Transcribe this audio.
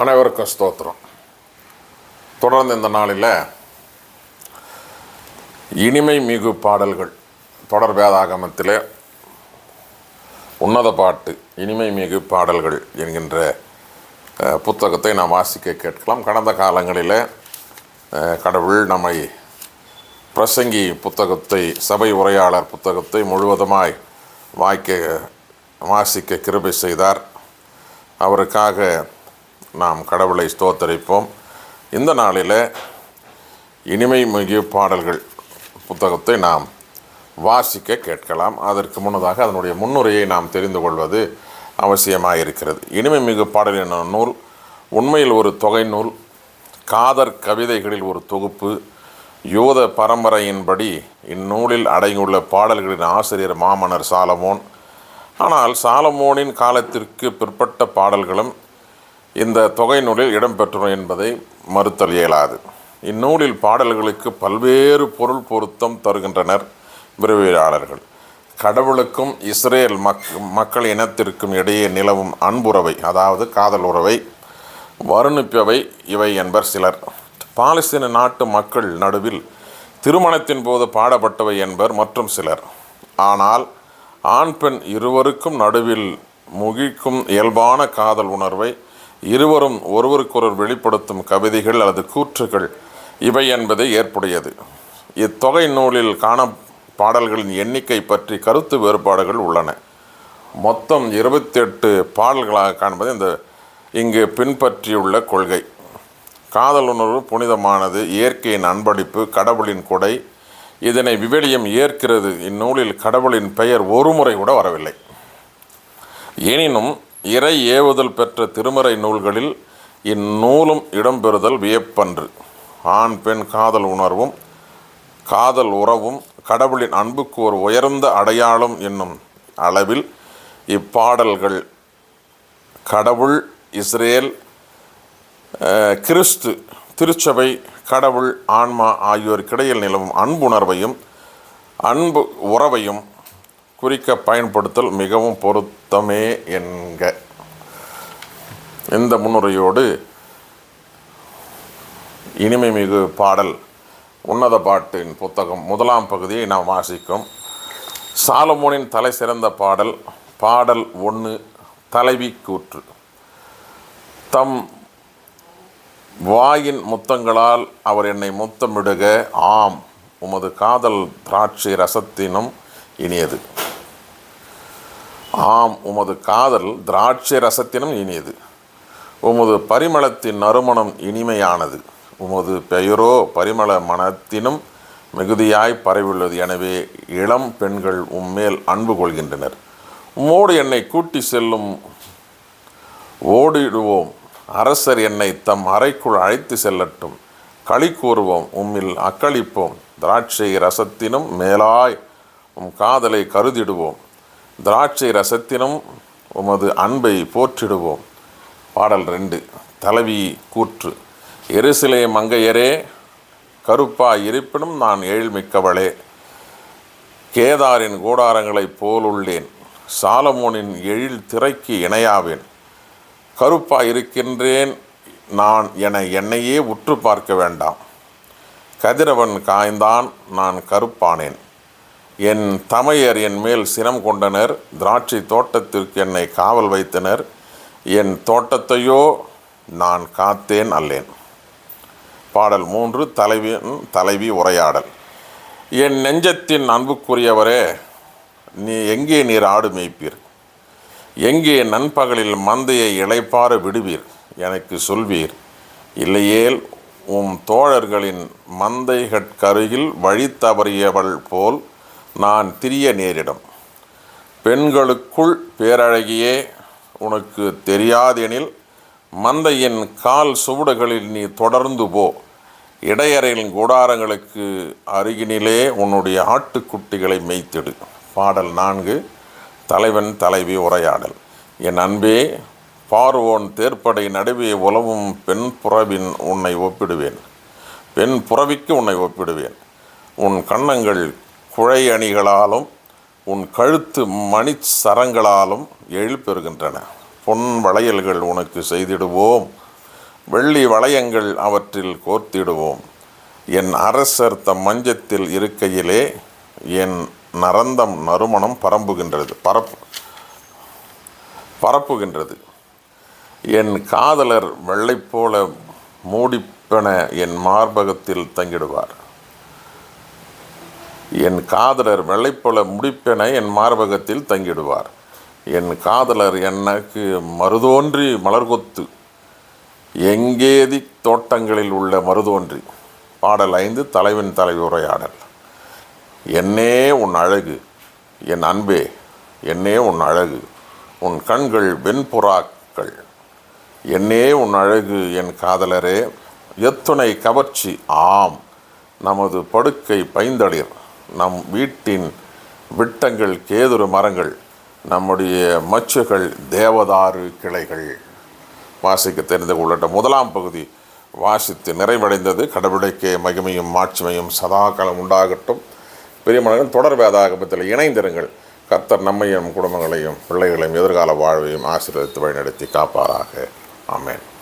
அனைவருக்கும் ஸ்தோத்திரம். தொடர்ந்து இந்த நாளில் இனிமை மிகு பாடல்கள். தொடர் வேதாகமத்தில் உன்னத பாட்டு இனிமை மிகு பாடல்கள் என்கின்ற புத்தகத்தை நாம் வாசிக்க கேட்கலாம். கடந்த காலங்களில் கடவுள் நம்மை பிரசங்கி புத்தகத்தை சபை உரையாளர் புத்தகத்தை முழுவதுமாய் வாய்க்க வாசிக்க கிருபை செய்தார். அவருக்காக நாம் கடவுளை ஸ்தோத்தரிப்போம். இந்த நாளில் இனிமை மிகு பாடல்கள் புத்தகத்தை நாம் வாசிக்க கேட்கலாம். அதற்கு முன்னதாக அதனுடைய முன்னுரையை நாம் தெரிந்து கொள்வது அவசியமாக இருக்கிறது. இனிமை மிகு பாடல் என்ற நூல் உண்மையில் ஒரு தொகை நூல் காதர் கவிதைகளில் ஒரு தொகுப்பு யூத பரம்பரையின்படி இந்நூலில் அடங்கியுள்ள பாடல்களின் ஆசிரியர் மாமன்னர் சாலமோன். ஆனால் சாலமோனின் காலத்திற்கு பிற்பட்ட பாடல்களும் இந்த தொகை நூலில் இடம்பெற்றுள்ளன என்பதை மறுத்தல் இயலாது. இந்நூலில் பாடல்களுக்கு பல்வேறு பொருள் பொருத்தம் தருகின்றனர் விரிவியலாளர்கள். கடவுளுக்கும் இஸ்ரேல் மக் மக்கள் இனத்திற்கும் இடையே நிலவும் அன்புறவை அதாவது காதல் உறவை வருணிப்பவை இவை என்பர் சிலர். பாலஸ்தீன நாட்டு மக்கள் நடுவில் திருமணத்தின் போது பாடப்பட்டவை என்பர் மற்றும் சிலர். ஆனால் ஆண் பெண் இருவருக்கும் நடுவில் முகிக்கும் இயல்பான காதல் உணர்வை இருவரும் ஒருவருக்கொருவர் வெளிப்படுத்தும் கவிதைகள் அல்லது கூற்றுகள் இவை என்பதே ஏற்புடையது. இத்தொகை நூலில் காண பாடல்களின் எண்ணிக்கை பற்றி கருத்து வேறுபாடுகள் உள்ளன. மொத்தம் இருபத்தெட்டு பாடல்களாக காண்பது இந்த இங்கு பின்பற்றியுள்ள கொள்கை. காதல் உணர்வு புனிதமானது இயற்கையின் அன்பளிப்பு கடவுளின் கொடை இதனை விவிலியம் ஏற்கிறது. இந்நூலில் கடவுளின் பெயர் ஒருமுறை கூட வரவில்லை. எனினும் இறை ஏவுதல் பெற்ற திருமறை நூல்களில் இந்நூலும் இடம்பெறுதல் வியப்பன்று. ஆண் பெண் காதல் உணர்வும் காதல் உறவும் கடவுளின் அன்புக்கு ஒரு உயர்ந்த அடையாளம் என்னும் அளவில் இப்பாடல்கள் கடவுள் இஸ்ரேல் கிறிஸ்து திருச்சபை கடவுள் ஆன்மா ஆகியோருக்கிடையில் நிலவும் அன்புணர்வையும் அன்பு உறவையும் குறிக்க பயன்படுத்தல் மிகவும் பொருத்தமே என்க. இந்த முன்னுரையோடு இனிமை மிகு பாடல் உன்னத பாட்டின் புத்தகம் முதலாம் பகுதியை நாம் வாசிக்கும். சாலமோனின் தலை சிறந்த பாடல் பாடல் ஒன்று தலைவி கூற்று. தம் வாயின் முத்தங்களால் அவர் என்னை முத்தமிடுக. ஆம் உமது காதல் திராட்சை ரசத்தினும் இனியது. ஆம் உமது காதல் திராட்சை ரசத்தினும் இனியது. உமது பரிமளத்தின் நறுமணம் இனிமையானது. உமது பெயரோ பரிமள மனத்தினும் மிகுதியாய் பரவியுள்ளது. எனவே இளம் பெண்கள் உம்மேல் அன்பு கொள்கின்றனர். உம்மோடு என்னை கூட்டி செல்லும் ஓடிடுவோம். அரசர் என்னை தம் அறைக்குள் அழைத்து செல்லட்டும். களி கூறுவோம் உம்மில் அக்களிப்போம். திராட்சை ரசத்தினும் மேலாய் உம் காதலை கருதிடுவோம். திராட்சை ரசத்தினும் உமது அன்பை போற்றிடுவோம். பாடல் ரெண்டு தலைவி கூற்று. எருசிலே மங்கையரே கருப்பா இருப்பினும் நான் ஏழ்மிக்கவளே. கேதாரின் கூடாரங்களைப் போலுள்ளேன். சாலமோனின் எழில் திரைக்கு இணையாவேன். கருப்பா இருக்கின்றேன் நான் என என்னையே உற்று பார்க்க வேண்டாம். கதிரவன் காய்ந்தான் நான் கருப்பானேன். என் தமையர் என் மேல் சினம் கொண்டனர். திராட்சை தோட்டத்திற்கு என்னை காவல் வைத்தனர். என் தோட்டத்தையோ நான் காத்தேன் அல்லேன். பாடல் மூன்று தலைவி தலைவி உரையாடல். என் நெஞ்சத்தின் அன்புக்குரியவரே நீ எங்கே நீர் ஆடு மேய்ப்பீர்? எங்கே நண்பகலில் மந்தையை இழைப்பார விடுவீர்? எனக்கு சொல்வீர் இல்லையேல் உம் தோழர்களின் மந்தைகட்கருகில் வழி தவறியவள் போல் நான் திரிய நேரிடும். பெண்களுக்குள் பேரழகியே உனக்கு தெரியாதெனில் மந்தையின் கால் சுவடுகளில் நீ தொடர்ந்து போ. இடையறையின் கூடாரங்களுக்கு அருகினிலே உன்னுடைய ஆட்டுக்குட்டிகளை மேய்த்திடு. பாடல் நான்கு தலைவன் தலைவி உரையாடல். என் அன்பே பார்வோன் தேர்ப்படை நடுவே உலவும் பெண் புறவின் உன்னை ஒப்பிடுவேன். பெண் புறவிக்கு உன்னை ஒப்பிடுவேன். உன் கன்னங்கள் குழை அணிகளாலும் உன் கழுத்து மணிச் சரங்களாலும் எழுப்பெறுகின்றன பொன் வளையல்கள் உனக்கு செய்திடுவோம். வெள்ளி வளையங்கள் அவற்றில் கோர்த்திடுவோம். என் அரசர் தம் மஞ்சத்தில் இருக்கையிலே என் நரந்தம் நறுமணம் பரம்புகின்றது பரப்பு பரப்புகின்றது. என் காதலர் வெள்ளை போல மூடிப்பென என் மார்பகத்தில் தங்கிடுவார். என் காதலர் வெள்ளைப்பழ முடிப்பென என் மார்பகத்தில் தங்கிடுவார். என் காதலர் எனக்கு மருதோன்றி மலர்கொத்து. எங்கேதி தோட்டங்களில் உள்ள மருதோன்றி. பாடல் ஐந்து தலைவன் தலைவி உரையாடல். என்னே உன் அழகு என் அன்பே என்னே உன் அழகு உன் கண்கள் வெண்புறாக்கள். என்னே உன் அழகு என் காதலரே எத்துணை கவர்ச்சி ஆம் நமது படுக்கை பைந்தளிர். நம் வீட்டின் விட்டங்கள் கேதுரு மரங்கள் நம்முடைய மச்சுகள் தேவதாரு கிளைகள். வாசிக்க தெரிந்து கொள்ளட்ட முதலாம் பகுதி வாசித்து நிறைவடைந்தது. கடவுளுக்கே மகிமையும் மாட்சிமையும் சதாகாலம் உண்டாகட்டும். பெரிய மனிதன் தொடர் வேதாகமத்தில் இணைந்திருங்கள். கர்த்தர் நம்மையும் குடும்பங்களையும் பிள்ளைகளையும் எதிர்கால வாழ்வையும் ஆசீர்வதித்து வழிநடத்தி காப்பாராக. ஆமேன்.